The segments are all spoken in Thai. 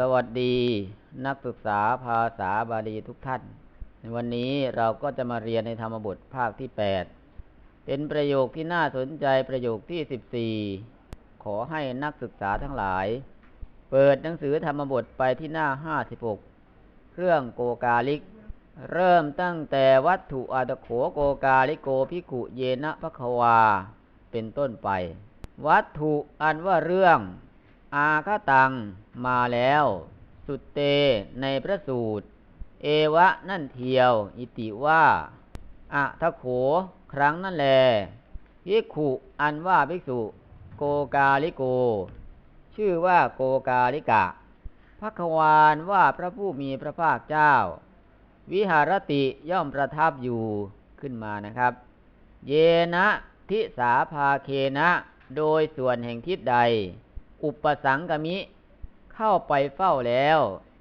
สวัสดีนักศึกษาภาษาบาลีทุกท่าน ในวันนี้เราก็จะมาเรียนในธรรมบทภาคที่ 8 เป็นประโยคที่น่าสนใจประโยคที่ 14 ขอให้นักศึกษาทั้งหลาย เปิดหนังสือธรรมบทไปที่หน้า 56 เครื่องโกกาลิก เริ่มตั้งแต่วัตถุอาตโขโกกาลิโกพิกุเยนะพะควา เป็นต้นไป วัตถุอันว่าเรื่อง อาคตัง มาแล้ว สุเต ในพระสูตร เอวะนั่นเทียว อิติว่าอะทะโข ครั้งนั่นแลภิกขุอันว่าภิกษุ โกกาลิโก ชื่อว่าโกกาลิกะพระควานว่าพระผู้มีพระภาคเจ้า วิหารติย่อมประทับอยู่ขึ้นมานะครับ เยนะทิสาภาเคนะ โดยส่วนแห่งทิศใด อุปสังกมิ เข้าไปเฝ้าแล้ว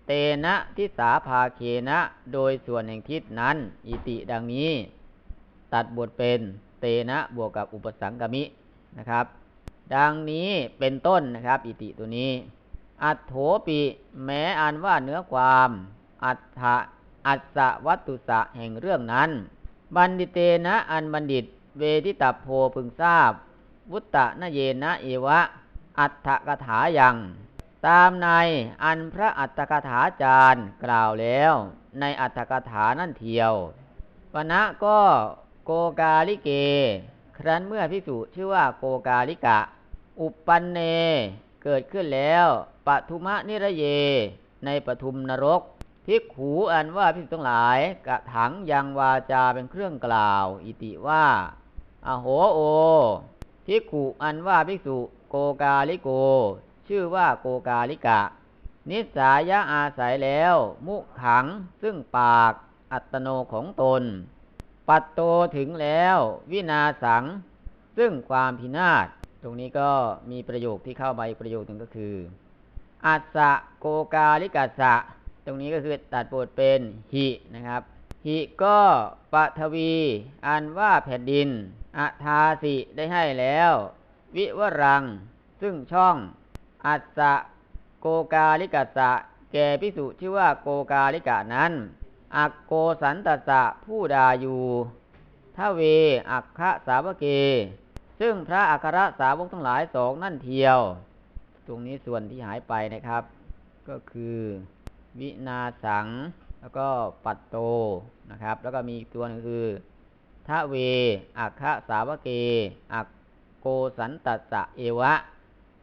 เตนะทิสาภาเคนะ โดยส่วนแห่งทิศนั้น อิติดังนี้ ตัดบทเป็นเตนะบวกกับอุปสังกมินะครับ ดังนี้เป็นต้นนะครับ อิติตัวนี้ อัตโถปิ แม้อ่านว่าเนื้อความ อัตถะอัสสวัตตุสะแห่งเรื่องนั้น บัณฑิเตนะอันบัณฑิต เวทิตัพโพพึงทราบ วุตตะนะเยนะเอวะ อัตถกถายัง ตามในอันพระอัตถกถาจารย์กล่าวแล้ว ในอัตถกถานั่นเทียวปณะก็โกกาลิเก ครั้นเมื่อพิสุชื่อว่าโกกาลิกะ อุปปันเน เกิดขึ้นแล้วปทุมะนิระเย ในปทุมนรกพิกขูอันว่าพิสุทั้งหลาย กระถังยังวาจาเป็นเครื่องกล่าว อิติว่า อโหโอพิกขุอันว่าภิกษุ โกกาลิโก ชื่อว่าโกกาลิกะ นิสายะอาศัยแล้ว มุขังซึ่งปากอัตโนของตน ปัตโตถึงแล้ว วินาสัง ซึ่งความพินาศตรงนี้ก็มีประโยคที่เข้ามาอีกประโยคหนึ่งก็คืออัสะโกกาลิกัสสะ ตรงนี้ก็คือตัดบทเป็นหินะครับ หิก็ปฐวี อันว่าแผ่นดินอัทาสิได้ให้แล้ว วิวรัง ซึ่งช่อง อัสสะโกกาลิกัสะแก่พิสุชื่อว่าโกกาลิกะนั้น อักโกสันตสะผู้ดาอยู่ทเว อักคะสาวเก ซึ่งพระอัครสาวกทั้งหลายสองนั่นเทียว ตรงนี้ส่วนที่หายไปนะครับ ก็คือ วินาสัง แล้วก็ปัตโตนะครับ แล้วก็มีอีกตัวนึงคือทเว อักคะสาวเก อัก โกสันตสสะเอวะ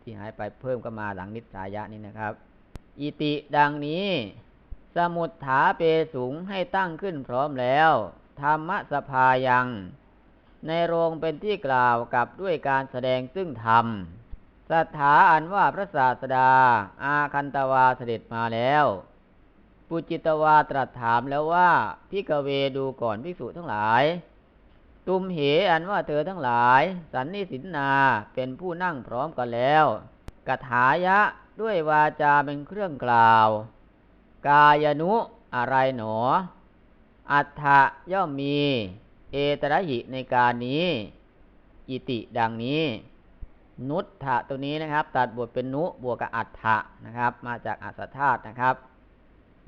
ที่หายไปเพิ่มก็มาหลังนิสายะนี้นะครับ อิติดังนี้ สมุดถาเปสูงให้ตั้งขึ้นพร้อมแล้ว ธรรมสภายัง ในโรงเป็นที่กล่าวกับด้วยการแสดงซึ่งธรรมสถาอันว่าพระศาสดา อาคันตวาเสด็จมาแล้ว ปุจิตวาตรัสถามแล้วว่าพิกเวดูก่อนภิกษุทั้งหลาย ตุมเหอันว่าเธอทั้งหลาย สันนิสินนาเป็นผู้นั่งพร้อมกันแล้วกถายะด้วยวาจาเป็นเครื่องกล่าว กายนุอะไรหนอ อัฏฐะย่อมมี เอตระหิในการนี้ อิติดังนี้ นุตถะตัวนี้นะครับ ตัดบทเป็นนุบวกกับอัฏฐะนะครับ มาจากอัสธาตนะครับ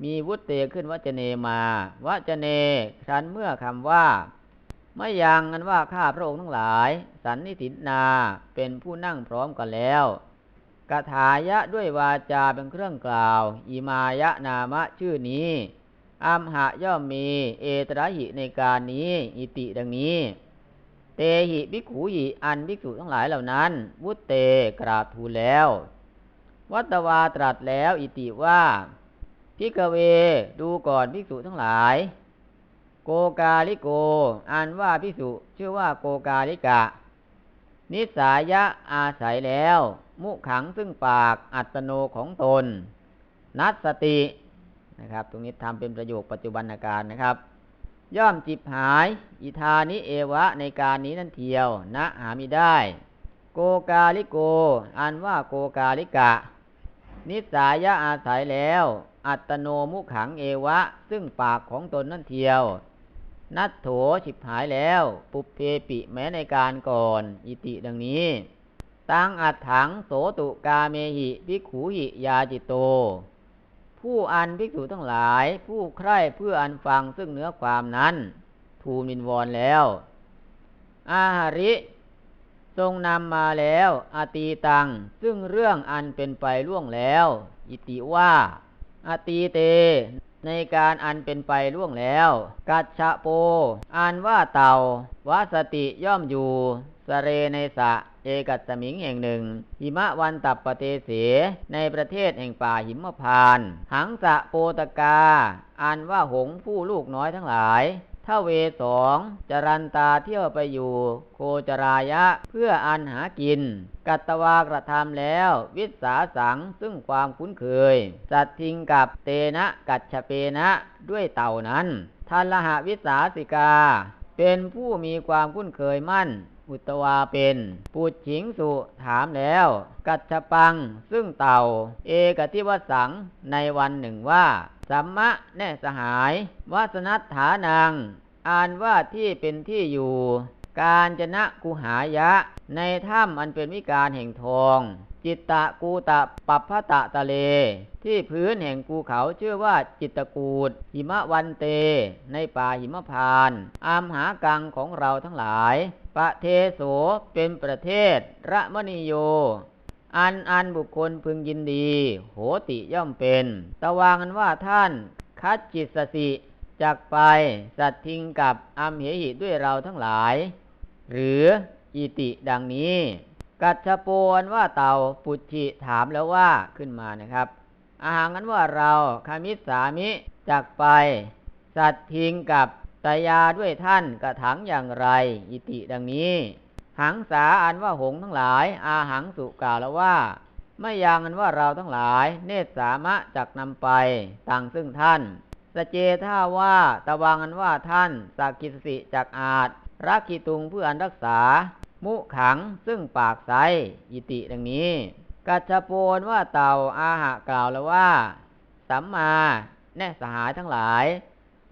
มีวุตเตขึ้นวจเนมา วจเนครั้นเมื่อคำว่า ไม่ยังกันว่าข้าพระองค์ทั้งหลาย สันนิสินาเป็นผู้นั่งพร้อมกันแล้วกถายะด้วยวาจาเป็นเครื่องกล่าว อิมายะนามะชื่อนี้อัมหะย่อมมี เอตระหิในการนี้ อิติดังนี้ เตหิภิกขุหิอันภิกษุทั้งหลายเหล่านั้น วุตเตกราบทูลแล้ว วัตวาตรัสแล้ว อิติว่าพิกเวดูก่อนภิกษุทั้งหลาย โกกาลิโก อ่านว่าพิสุชื่อว่าโกกาลิกะ นิสายะอาศัยแล้ว มุขังซึ่งปากอัตโนของตน นัสตินะครับ ตรงนี้ทำเป็นประโยคปัจจุบันการนะครับ ย่อมจิบหาย อิธานิเอวะในการนี้นั่นเทียวนะหามิได้ โกกาลิโกอันว่าโกกาลิกะ นิสายะอาศัยแล้ว อัตโนมุขังเอวะ ซึ่งปากของตนนั่นเทียว นัตโถฉิบหายแล้ว ปุเพปิแม้ในการก่อน อิติดังนี้ ตั้งอัดถังโสตุกาเมหิพิขูหิยาจิตโต ผู้อันภิกษุทั้งหลาย ผู้ใคร่เพื่ออันฟังซึ่งเนื้อความนั้น ทูลมินวอนแล้ว อาหาริทรงนำมาแล้วอตีตัง ซึ่งเรื่องอันเป็นไปล่วงแล้ว อิติว่าอตีเต ในการอันเป็นไปล่วงแล้ว กัจฉะโปอันว่าเต่าวสติย่อมอยู่สเรในสะเอกัสมิงแห่งหนึ่ง หิมะวันตับปเตเส ในประเทศแห่งป่าหิมพาน หังสะโปตกาอันว่าหงผู้ลูกน้อยทั้งหลาย ถ้าเวสองจรันตาเที่ยวไปอยู่ โคจรายะ เพื่ออันหากิน กัตตวากระทำแล้ว วิสาสังซึ่งความคุ้นเคย สัตทิงกับเตนะกัจฉเปนะด้วยเต่านั้นทันละหะวิสาสิกา เป็นผู้มีความคุ้นเคยมั่น อุตวาเป็นปุจฉิงสุถามแล้ว กัจฉปังซึ่งเต่า เอกทิวสังในวันหนึ่งว่า สัมมะแน่สหายวาสนัตฐานัง อ่านว่าที่เป็นที่อยู่ การจนะกุหายะ ในถ้ำอันเป็นวิการแห่งทอง จิตตะกูตะปัปพะตะตะเล ที่พื้นแห่งภูเขาชื่อว่าจิตกูดหิมะวันเต ในป่าหิมพานอามหากังของเราทั้งหลาย ประเทโสเป็นประเทศ ระมณีโย อันอันบุคคลพึงยินดี โหติย่อมเป็น ตะวางันว่าท่านคัดจิตสสิจากไปสัตทิงกับอัมเหหิด้วยเราทั้งหลาย หรืออิติดังนี้ กัจฉโปนว่าเต่าปุจิถามแล้วว่าขึ้นมานะครับ อาหารนั้นว่าเราคามิสามิจากไป สัตทิงกับตยาด้วยท่านกระถังอย่างไร อิติดังนี้ หังสาอันว่าหงทั้งหลาย อาหังสุก่าแล้วว่าไม่ยังอันว่าเราทั้งหลาย เนตสามะจักนำไปต่างซึ่งท่านสเจท่าว่าตะวังอันว่าท่านสักกิสสิจักอาจรักขีตุงเพื่ออันรักษา มุขังซึ่งปากไซอิติดังนี้ กัจจโปนว่าเต่าอาหะกล่าวแล้วว่า สัมมาแน่สหายทั้งหลาย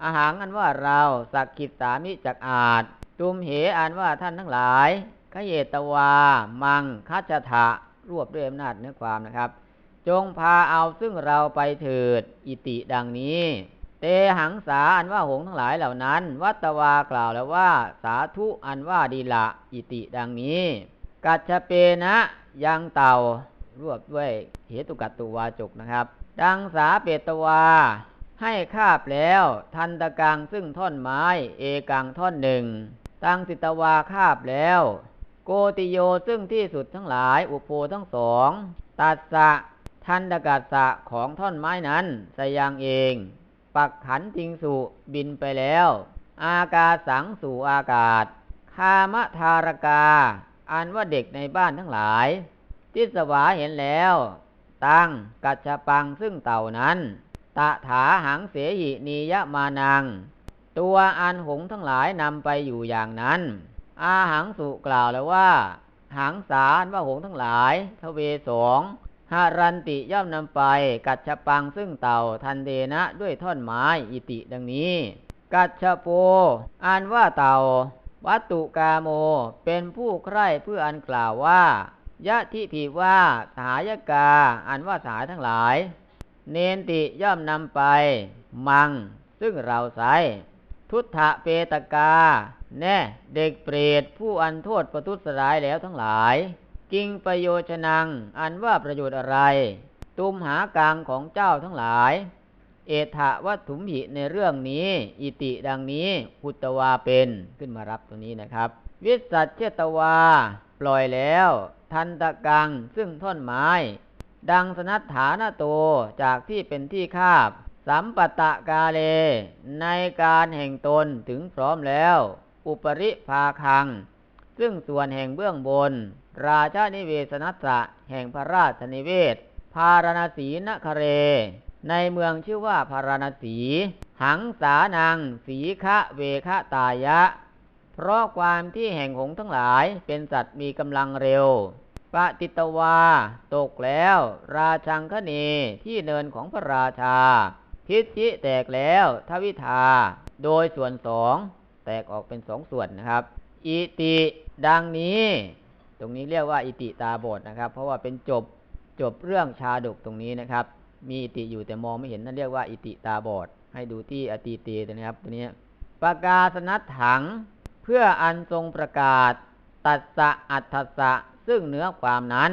อาหารอันว่าเราสักกิตสามิจักอาจตุมเหอันว่าท่านทั้งหลายขเยตวา มังคัจฉะรวบด้วยอำนาจเนื้อความนะครับ จงพาเอาซึ่งเราไปเถิดอิติดังนี้ เตหังสาอันว่าหงทั้งหลายเหล่านั้น วัตวากล่าวแล้วว่า สาธุอันว่าดีละอิติดังนี้ กัจฉเปนะยังเต่า รวบด้วยเหตุกัตตุวาจกนะครับ ดังสาเปตวา ให้คาบแล้ว ทันตะกังซึ่งท่อนไม้ เอกังท่อนหนึ่งตังสิตวาคาบแล้ว โกติโยซึ่งที่สุดทั้งหลาย อุโปทั้งสองตัสสะทันตกัสสะของท่อนไม้นั้นสยังเอง ปักขันติงสุบินไปแล้ว อากาสังสู่อากาศ คามทารกา อันว่าเด็กในบ้านทั้งหลาย ทิสวาเห็นแล้ว ตั้งกัจฉปังซึ่งเต่านั้น ตะถาหังเสหินียมานัง ตัวอันหงทั้งหลายนำไปอยู่อย่างนั้น อาหังสุกล่าวแล้วว่า หังสารว่าหงทั้งหลายทเวสองหารันติย่อมนำไป กัจฉปังซึ่งเต่าทันเดนะด้วยท่อนไม้อิติดังนี้ กัจฉโปอันว่าเต่า วัตตุกาโมเป็นผู้ใคร่เพื่ออันกล่าวว่า ยะทิผิว่าสายกา อันว่าสายทั้งหลาย เนนติย่อมนำไป มัง ซึ่งเราใสทุตถะเปตกา แน่เด็กเปรตผู้อันโทษประทุษร้ายแล้วทั้งหลาย กิงประโยชนัง อันว่าประโยชน์อะไร ตุมหากลางของเจ้าทั้งหลาย เอถะวัตถุมหิในเรื่องนี้ อิติดังนี้พุตตวาเป็นขึ้นมารับตรงนี้นะครับ วิสัชเชตวา ปล่อยแล้ว ทันตะกัง ซึ่งท่อนไม้ ดังสนัตฐานาโตจากที่เป็นที่คาบ สัมปตะกาเล ในการแห่งตนถึงพร้อมแล้ว อุปริภาคัง ซึ่งส่วนแห่งเบื้องบน ราชานิเวศนัสสะแห่งพระราชนิเวศ พารณสีนคเร ในเมืองชื่อว่าพาราณสี หังสานัง สีคะเวคะตายะเพราะความที่แห่งหงทั้งหลายเป็นสัตว์มีกำลังเร็ว ปฏิตวา ตกแล้ว ราชังคเนที่เนินของพระราชาทิจิแตกแล้วทวิทา โดยส่วนสองแตกออกเป็นสองส่วนนะครับ อิติดังนี้ ตรงนี้เรียกว่าอิติตาบทนะครับ เพราะว่าเป็นจบจบเรื่องชาดกตรงนี้นะครับ มีอิติอยู่แต่มองไม่เห็นนั่นเรียกว่าอิติตาบอด ให้ดูที่อติเตนะครับตัวนี้ปากาสนัตถัง เพื่ออันทรงประกาศ ตัสสะอัตถสะ ซึ่งเนื้อความนั้น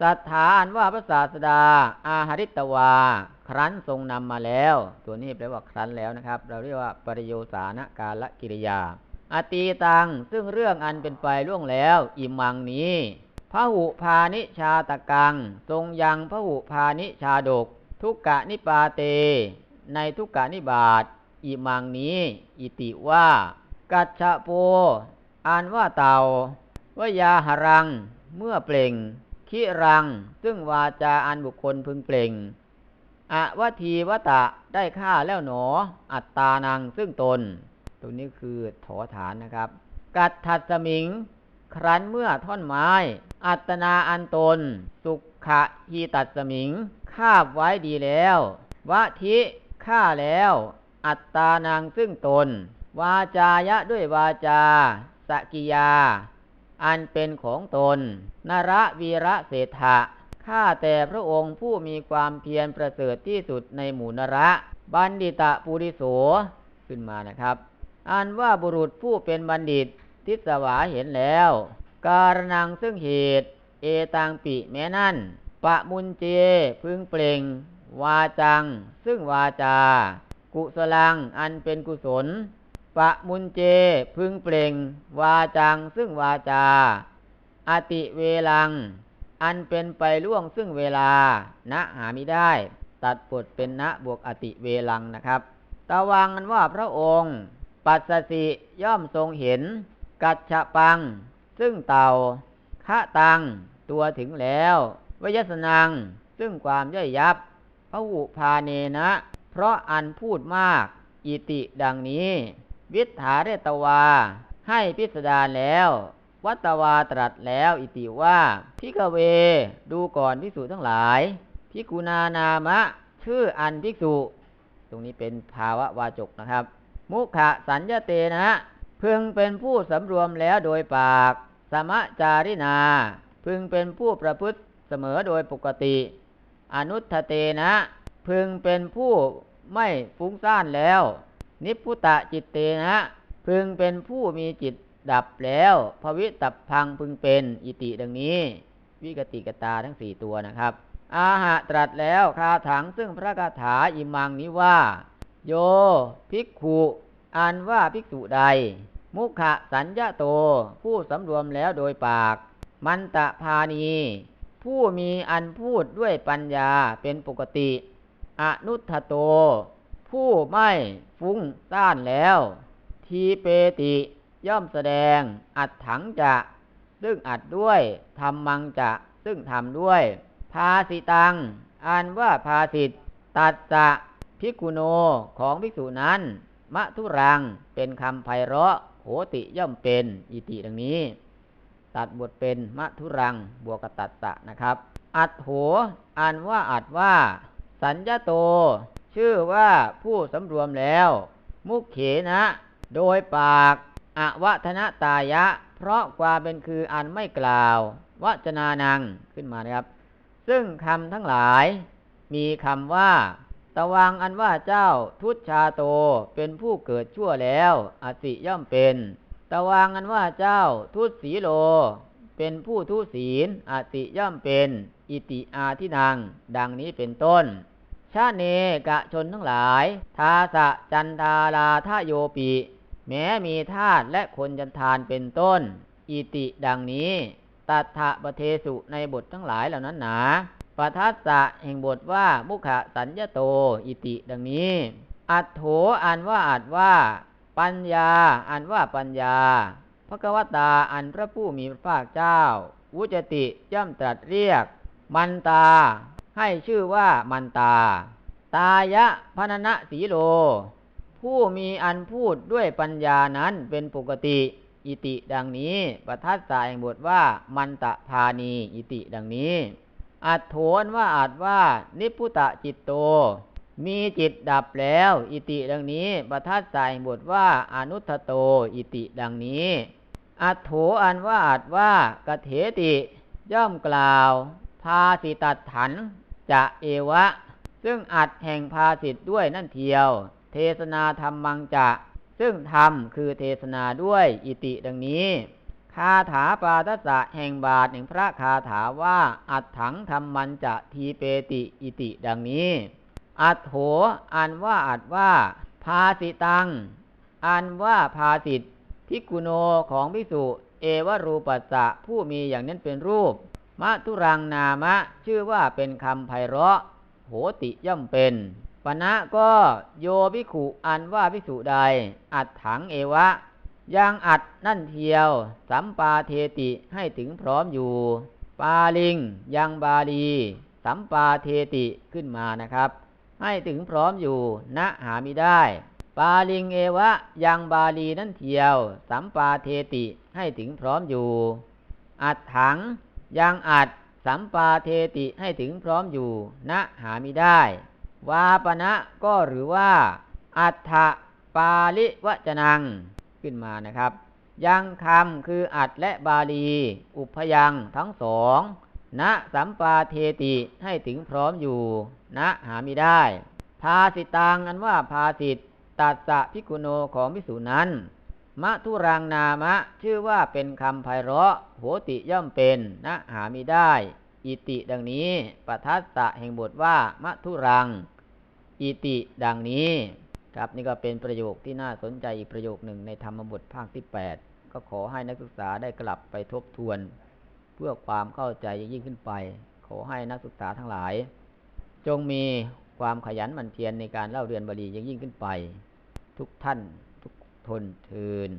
ศรัทธาอันว่าพระศาสดา อาหาริตวา ครั้นทรงนำมาแล้ว ตัวนี้แปลว่าครั้นแล้วนะครับ เราเรียกว่าปริโยสานกาลกิริยา อตีตัง ซึ่งเรื่องอันเป็นไปล่วงแล้ว อิมังนี้พระหุพานิชาตะกัง ทรงยังพระหุพานิชาดก ทุกกะนิปาเต ในทุกกะนิบาตอิมังนี้ อิติว่า กัจฉโปอ่านว่าเตาวายาหรัง เมื่อเปล่งคิรัง ซึ่งวาจาอันบุคคลพึงเปล่งอวทีวตะได้ฆ่าแล้วหนอ อัตตานังซึ่งตน ตรงนี้คือถอฐานนะครับ กัดทัดสมิง ครั้นเมื่อท่อนไม้ อัตนาอันตน สุขะฮีตัดสมิงคาบไว้ดีแล้ววะทิฆ่าแล้ว อัตตานังซึ่งตน วาจายะด้วยวาจาสกิยา อันเป็นของตน นระวีระเศรษฐะข้าแต่พระองค์ผู้มีความเพียรประเสริฐที่สุดในหมู่นระ บัณฑิตะปุริโสขึ้นมานะครับ อันว่าบุรุษผู้เป็นบัณฑิตทิสวาเห็นแล้ว การนังซึ่งเหตุ เอตังปิแม้นั่น ปะมุนเจ พึงเปล่ง วาจัง ซึ่งวาจา กุสลังอันเป็นกุศล ปะมุนเจพึงเปล่ง วาจังซึ่งวาจา อติเวลัง อันเป็นไปล่วงซึ่งเวลา ณหามิได้ ตัดบทเป็นณบวกอติเวลังนะครับตะวังอันว่าพระองค์ ปัสสสิย่อมทรงเห็น กัจฉปัง ซึ่งเต่าคะตัง ตัวถึงแล้ววยสนัง ซึ่งความย่อยยับพระหุพาเนนะ เพราะอันพูดมาก อิติดังนี้ วิถาเรตวา ให้พิสดารแล้ว วัตวาตรัสแล้วอิติว่าพิกเว ดูก่อนภิกษุทั้งหลายพิกุณานามะ ชื่ออันภิกษุ ตรงนี้เป็นภาวะวาจกนะครับ มุขะสัญญเตนะพึงเป็นผู้สำรวมแล้วโดยปาก สมะจารินา พึงเป็นผู้ประพฤติเสมอโดยปกติ อนุทเตนะ พึงเป็นผู้ไม่ฟุ้งซ่านแล้ว นิพุตะจิตเตนะพึงเป็นผู้มีจิตดับแล้วภวิตับพังพึงเป็นอิติดังนี้ วิกติกตาทั้งสี่ตัวนะครับ อาหะตรัสแล้วคาถังซึ่งพระคาถาอิมังนี้ว่า โย ภิกขุอันว่าภิกษุใด มุขะสัญญาโต ผู้สำรวมแล้วโดยปาก มันตะพานี ผู้มีอันพูดด้วยปัญญาเป็นปกติ อนุทโต ผู้ไม่ฟุ้งซ่านแล้ว ทีเปติย่อมแสดงอัดถังจะ ซึ่งอัดด้วยทำมังจะ ซึ่งทำด้วย ภาสิตังอันว่าภาสิตตัดสะพิกุโนของภิกษุนั้นมะทุรังเป็นคำไพเราะโหติย่อมเป็นอิติดังนี้ ตัดบทเป็นมะทุรังบวกกับตัดสะนะครับ อัดโห อันว่าอัดว่า สัญญาโต ชื่อว่าผู้สำรวมแล้ว มุขเขนะ โดยปากอวัฒนตายะ เพราะความเป็นคืออันไม่กล่าววจนานังขึ้นมานะครับ ซึ่งคำทั้งหลาย มีคำว่า ตวังอันว่าเจ้าทุตชาโตเป็นผู้เกิดชั่วแล้วอสิย่อมเป็น ตวังอันว่าเจ้าทุตสีโล เป็นผู้ทุศีลอติย่อมเป็น อิติอาทินัง ดังนี้เป็นต้น ชาเนกะชนทั้งหลาย ทาสะจันทาราทาโยปิ แม้มีทาตุและคนจันทานเป็นต้น อิติดังนี้ ตัทธะปะเทสุในบททั้งหลายเหล่านั้นหนาปทัสสะแห่งบทว่ามุขะสัญญโต อิติดังนี้ อัตโถอันว่าอัดว่า ปัญญาอันว่าปัญญาพระกวตาอันพระผู้มีพระภาคเจ้า วุจติย่อมตรัสเรียก มันตา ให้ชื่อว่ามันตา ตายะพนนะสีโล ผู้มีอันพูดด้วยปัญญานั้นเป็นปกติ อิติดังนี้ประทัดสายบทว่ามันตะพานีอิติดังนี้อัดโถนว่าอาจว่า นิพุตะจิตโต มีจิตดับแล้ว อิติดังนี้ประทัดสายบทว่าอนุทโต อิติดังนี้อัดโถอันว่าอาจว่ากเถติย่อมกล่าว พาสิตัดถันจะเอวะ ซึ่งอัดแห่งภาสิทธ์ด้วยนั่นเทียว เทศนาธรรมังจะ ซึ่งธรรมคือเทศนาด้วยอิติดังนี้ คาถาปาทสะแห่งบาทแห่งพระคาถาว่าอัดถังธรรมมันจะทีเปติอิติดังนี้ อัดโหอันว่าอัดว่า ภาสิตัง อันว่าภาสิทธิพิกุโนของพิสุเอวรูปัสสะผู้มีอย่างนั้นเป็นรูป มะทุรังนามะ ชื่อว่าเป็นคำไพเราะ โหติย่อมเป็นปณะก็โยภิกขุอันว่าภิกษุใด อัดถังเอวะยังอัดนั่นเทียว สัมปาเทติให้ถึงพร้อมอยู่ ปาลิงยังบาลี สัมปาเทติขึ้นมานะครับ ให้ถึงพร้อมอยู่ณหามิได้ ปาลิงเอวะยังบาลีนั่นเทียว สัมปาเทติให้ถึงพร้อมอยู่ อัดถัง ยังอัดสัมปาเทติให้ถึงพร้อมอยู่ณหามิได้ วาปณะก็หรือว่า อัฏฐปาลิวจนัง ขึ้นมานะครับ ยังคำคืออัดและบาลี อุพยังทั้งสองณสัมปาเทติให้ถึงพร้อมอยู่ณหามิได้ ภาสิตังอันว่าภาสิตตัสสะพิกุโนของพิสูนั้น มะทุรังนามะ ชื่อว่าเป็นคำไพเราะโหติย่อมเป็นณหามิได้ อิติดังนี้ปทัสสะแห่งบทว่ามะทุรัง อิติดังนี้ ครับนี่ก็เป็นประโยคที่น่าสนใจอีกประโยคหนึ่งในธรรมบทภาคที่ 8 ก็ขอให้นักศึกษาได้กลับไปทบทวน เพื่อความเข้าใจยิ่งขึ้นไป ขอให้นักศึกษาทั้งหลาย จงมีความขยันหมั่นเพียรในการเล่าเรียนบาลียิ่งยิ่งขึ้นไป ทุกท่าน ทนทืน